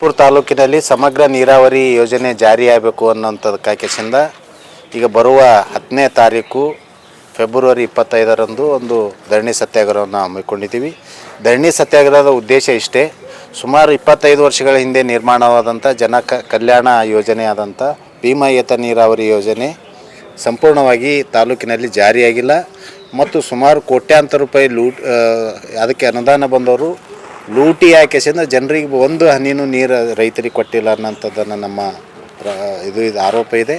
ಪುರ ತಾಲೂಕಿನಲ್ಲಿ ಸಮಗ್ರ ನೀರಾವರಿ ಯೋಜನೆ ಜಾರಿಯಾಗಬೇಕು ಅನ್ನೋಂಥದ್ದಕ್ಕಾಗಿಸಿಂದ ಈಗ ಬರುವ ಹತ್ತನೇ ತಾರೀಕು ಫೆಬ್ರವರಿ ಇಪ್ಪತ್ತೈದರಂದು ಒಂದು ಧರಣಿ ಸತ್ಯಾಗ್ರಹವನ್ನು ಹಮ್ಮಿಕೊಂಡಿದ್ದೀವಿ. ಧರಣಿ ಸತ್ಯಾಗ್ರಹದ ಉದ್ದೇಶ ಇಷ್ಟೇ, ಸುಮಾರು ಇಪ್ಪತ್ತೈದು ವರ್ಷಗಳ ಹಿಂದೆ ನಿರ್ಮಾಣವಾದಂಥ ಜನ ಕಲ್ಯಾಣ ಯೋಜನೆ ಆದಂಥ ಭೀಮಾಯತ ನೀರಾವರಿ ಯೋಜನೆ ಸಂಪೂರ್ಣವಾಗಿ ತಾಲೂಕಿನಲ್ಲಿ ಜಾರಿಯಾಗಿಲ್ಲ. ಮತ್ತು ಸುಮಾರು ಕೋಟ್ಯಾಂತರ ರೂಪಾಯಿ ಲೂಟ್ ಅದಕ್ಕೆ ಅನುದಾನ ಬಂದವರು ಲೂಟಿ ಹಾಕಿಸಿಂದ ಜನರಿಗೆ ಒಂದು ಹನಿನೂ ನೀರು ರೈತರಿಗೆ ಕೊಟ್ಟಿಲ್ಲ ಅನ್ನೋಂಥದ್ದನ್ನು ನಮ್ಮ ಇದು ಇದು, ಆರೋಪ ಇದೆ.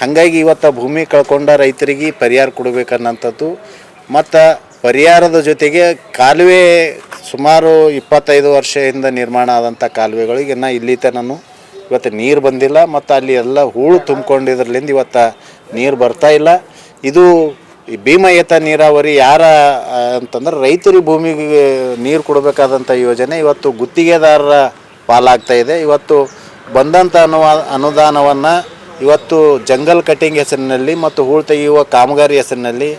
ಹಾಗಾಗಿ ಇವತ್ತು ಭೂಮಿ ಕಳ್ಕೊಂಡ ರೈತರಿಗೆ ಪರಿಹಾರ ಕೊಡಬೇಕನ್ನೋಂಥದ್ದು. ಮತ್ತು ಪರಿಹಾರದ ಜೊತೆಗೆ ಕಾಲುವೆ ಸುಮಾರು ಇಪ್ಪತ್ತೈದು ವರ್ಷದಿಂದ ನಿರ್ಮಾಣ ಆದಂಥ ಕಾಲುವೆಗಳಿಗೆ ಇನ್ನು ಇಲ್ಲಿ ತನೂ ಇವತ್ತು ನೀರು ಬಂದಿಲ್ಲ. ಮತ್ತು ಅಲ್ಲಿ ಎಲ್ಲ ಹೂಳು ತುಂಬಿಕೊಂಡಿದ್ರಲಿಂದ ಇವತ್ತು ನೀರು ಬರ್ತಾ ಇಲ್ಲ. ಇದು ಈ ಭೀಮಯತ ನೀರಾವರಿ ಯಾರ ಅಂತಂದ್ರೆ ರೈತರಿಗೆ ಭೂಮಿಗೆ ನೀರು ಕೊಡಬೇಕಾದಂಥ ಯೋಜನೆ ಇವತ್ತು ಗುತ್ತಿಗೆದಾರರ ಪಾಲಾಗ್ತಾ ಇದೆ. ಇವತ್ತು ಬಂದಂಥ ಅನುವಾ, ಅನುದಾನವನ್ನು ಇವತ್ತು ಜಂಗಲ್ ಕಟ್ಟಿಂಗ್ ಹೆಸರಿನಲ್ಲಿ ಮತ್ತು ಹೂಳು ತೆಗೆಯುವ ಕಾಮಗಾರಿ ಹೆಸರಿನಲ್ಲಿ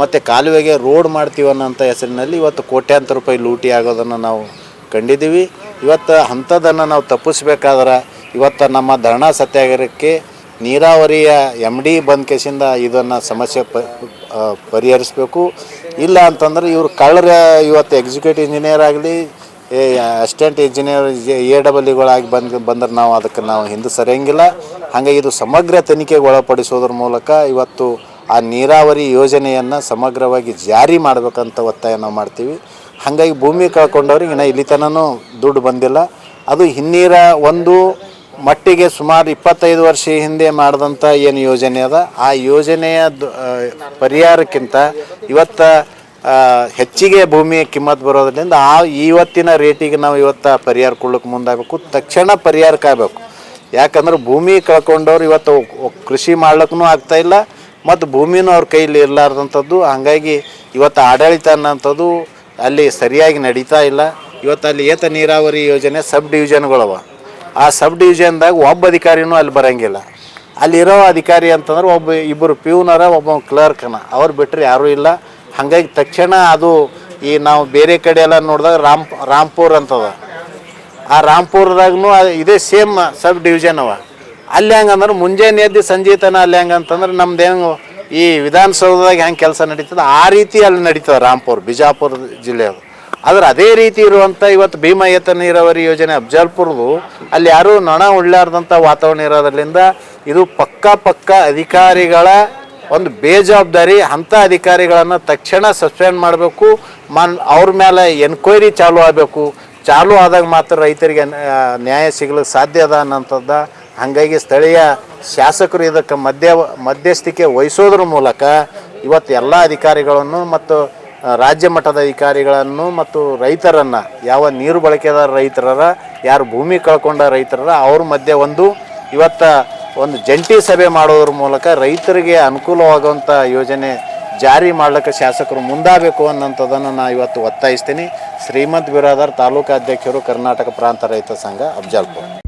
ಮತ್ತು ಕಾಲುವೆಗೆ ರೋಡ್ ಮಾಡ್ತೀವಿ ಅನ್ನೋಂಥ ಹೆಸರಿನಲ್ಲಿ ಇವತ್ತು ಕೋಟ್ಯಾಂತರ ರೂಪಾಯಿ ಲೂಟಿ ಆಗೋದನ್ನು ನಾವು ಕಂಡಿದ್ದೀವಿ. ಇವತ್ತು ಅಂಥದ್ದನ್ನು ನಾವು ತಪ್ಪಿಸ್ಬೇಕಾದ್ರೆ ಇವತ್ತು ನಮ್ಮ ಧರಣಾ ಸತ್ಯಾಗ್ರಹಕ್ಕೆ ನೀರಾವರಿಯ ಎಂ ಡಿ ಬಂದ ಕೇಸಿಂದ ಇದನ್ನು ಸಮಸ್ಯೆ ಪರಿಹರಿಸಬೇಕು. ಇಲ್ಲ ಅಂತಂದ್ರೆ ಇವರು ಕಳ್ಳರ ಇವತ್ತು ಎಕ್ಸಿಕ್ಯೂಟಿವ್ ಇಂಜಿನಿಯರ್ ಆಗಲಿ ಅಸಿಸ್ಟೆಂಟ್ ಇಂಜಿನಿಯರ್ ಎ ಡಬಲ್ ಇಗಳಾಗಿ ಬಂದು, ಬಂದ್ರೆ ನಾವು ಅದಕ್ಕೆ ನಾವು ಹಿಂದೆ ಸರಿಯಂಗಿಲ್ಲ. ಹಾಗೆ ಇದು ಸಮಗ್ರ ತನಿಖೆಗೆ ಒಳಪಡಿಸೋದ್ರ ಮೂಲಕ ಇವತ್ತು ಆ ನೀರಾವರಿ ಯೋಜನೆಯನ್ನು ಸಮಗ್ರವಾಗಿ ಜಾರಿ ಮಾಡಬೇಕಂತ ಒತ್ತಾಯ ನಾವು ಮಾಡ್ತೀವಿ. ಹಾಗಾಗಿ ಭೂಮಿ ಕಳ್ಕೊಂಡವ್ರಿಗೆ ಇನ್ನು ಇಲ್ಲಿ ತನೂ ದುಡ್ಡು ಬಂದಿಲ್ಲ. ಅದು ಹಿನ್ನೀರ ಒಂದು ಮಟ್ಟಿಗೆ ಸುಮಾರು ಇಪ್ಪತ್ತೈದು ವರ್ಷ ಹಿಂದೆ ಮಾಡಿದಂಥ ಏನು ಯೋಜನೆ ಅದ? ಆ ಯೋಜನೆಯ ಪರಿಹಾರಕ್ಕಿಂತ ಇವತ್ತು ಹೆಚ್ಚಿಗೆ ಭೂಮಿಯ ಕಿಮ್ಮತ್ತು ಬರೋದ್ರಿಂದ ಆ ಇವತ್ತಿನ ರೇಟಿಗೆ ನಾವು ಇವತ್ತು ಪರಿಹಾರ ಕೊಡ್ಲಿಕ್ಕೆ ಮುಂದಾಗಬೇಕು. ತಕ್ಷಣ ಪರಿಹಾರಕ್ಕಾಗಬೇಕು ಯಾಕಂದ್ರೆ ಭೂಮಿ ಕಳ್ಕೊಂಡವ್ರು ಇವತ್ತು ಕೃಷಿ ಮಾಡ್ಲಿಕ್ಕೂ ಇಲ್ಲ, ಮತ್ತು ಭೂಮಿನೂ ಅವ್ರ ಕೈಲಿ ಇರಲಾರ್ದಂಥದ್ದು. ಹಾಗಾಗಿ ಇವತ್ತು ಆಡಳಿತ ಅನ್ನೋಂಥದ್ದು ಅಲ್ಲಿ ಸರಿಯಾಗಿ ನಡೀತಾ ಇಲ್ಲ. ಇವತ್ತು ಅಲ್ಲಿ ಏತ ನೀರಾವರಿ ಯೋಜನೆ ಸಬ್ ಡಿವಿಷನ್ಗಳವ ಆ ಸಬ್ ಡಿವಿಷನ್ದಾಗ ಒಬ್ಬ ಅಧಿಕಾರಿನೂ ಅಲ್ಲಿ ಬರಂಗಿಲ್ಲ. ಅಲ್ಲಿರೋ ಅಧಿಕಾರಿ ಅಂತಂದ್ರೆ ಒಬ್ಬ ಇಬ್ಬರು ಪ್ಯೂನರ, ಒಬ್ಬ ಕ್ಲರ್ಕನ. ಅವ್ರು ಬಿಟ್ಟರೆ ಯಾರೂ ಇಲ್ಲ. ಹಾಗಾಗಿ ತಕ್ಷಣ ಅದು ಈ ನಾವು ಬೇರೆ ಕಡೆ ಎಲ್ಲ ನೋಡಿದಾಗ ರಾಮ್, ರಾಮ್ಪುರ್ ಅಂತದ. ಆ ರಾಮ್ಪುರದಾಗೂ ಇದೇ ಸೇಮ್ ಸಬ್ ಡಿವಿಷನ್ ಅವ. ಅಲ್ಲಿ ಹೆಂಗಂದ್ರೆ ಮುಂಜಾನೆ ಎದ್ದು ಸಂಜೀತನ ಅಲ್ಲಿ ಹೆಂಗಂತಂದ್ರೆ ನಮ್ದು ಹೆಂಗೆ ಈ ವಿಧಾನಸೌಧದಾಗ ಹೆಂಗೆ ಕೆಲಸ ನಡೀತದೆ, ಆ ರೀತಿ ಅಲ್ಲಿ ನಡೀತದೆ ರಾಮ್ಪುರ್, ಬಿಜಾಪುರ ಜಿಲ್ಲೆಯದು ಆದ್ರೆ ಅದೇ ರೀತಿ ಇರುವಂಥ ಇವತ್ತು ಭೀಮಾಯತ ನೀರಾವರಿ ಯೋಜನೆ ಅಫ್ಜಲ್ಪುರದು, ಅಲ್ಲಿ ಯಾರು ನೊಣ ಉಳ್ಳಾರ್ದಂಥ ವಾತಾವರಣ ಇರೋದ್ರಿಂದ ಇದು ಪಕ್ಕ ಪಕ್ಕ ಅಧಿಕಾರಿಗಳ ಒಂದು ಬೇಜವಾಬ್ದಾರಿ, ಅಂಥ ಅಧಿಕಾರಿಗಳನ್ನು ತಕ್ಷಣ ಸಸ್ಪೆಂಡ್ ಮಾಡಬೇಕು. ಮನ್ ಅವ್ರ ಮೇಲೆ ಎನ್ಕ್ವೈರಿ ಚಾಲು ಆಗಬೇಕು. ಚಾಲು ಆದಾಗ ಮಾತ್ರ ರೈತರಿಗೆ ನ್ಯಾಯ ಸಿಗಲು ಸಾಧ್ಯ ಅದ ಅನ್ನೋಂಥದ್ದ ಹಾಗಾಗಿ ಸ್ಥಳೀಯ ಶಾಸಕರು ಇದಕ್ಕೆ ಮಧ್ಯ, ಮಧ್ಯಸ್ಥಿಕೆ ವಹಿಸೋದ್ರ ಮೂಲಕ ಇವತ್ತು ಎಲ್ಲ ಅಧಿಕಾರಿಗಳನ್ನು ಮತ್ತು ರಾಜ್ಯ ಮಟ್ಟದ ಅಧಿಕಾರಿಗಳನ್ನು ಮತ್ತು ರೈತರನ್ನು, ಯಾವ ನೀರು ಬಳಕೆದಾರ ರೈತರರ, ಯಾರು ಭೂಮಿ ಕಳ್ಕೊಂಡ ರೈತರರ, ಅವ್ರ ಮಧ್ಯೆ ಒಂದು ಇವತ್ತ ಒಂದು ಜಂಟಿ ಸಭೆ ಮಾಡೋದ್ರ ಮೂಲಕ ರೈತರಿಗೆ ಅನುಕೂಲವಾಗುವಂಥ ಯೋಜನೆ ಜಾರಿ ಮಾಡ್ಲಿಕ್ಕೆ ಶಾಸಕರು ಮುಂದಾಗಬೇಕು ಅನ್ನೋಂಥದ್ದನ್ನು ನಾನು ಇವತ್ತು ಒತ್ತಾಯಿಸ್ತೀನಿ. ಶ್ರೀಮಂತ್ ಬಿರಾದರ್ ತಾಲೂಕು ಅಧ್ಯಕ್ಷರು ಕರ್ನಾಟಕ ಪ್ರಾಂತ ರೈತ ಸಂಘ, ಅಫ್ಜಲ್ಪುರ್.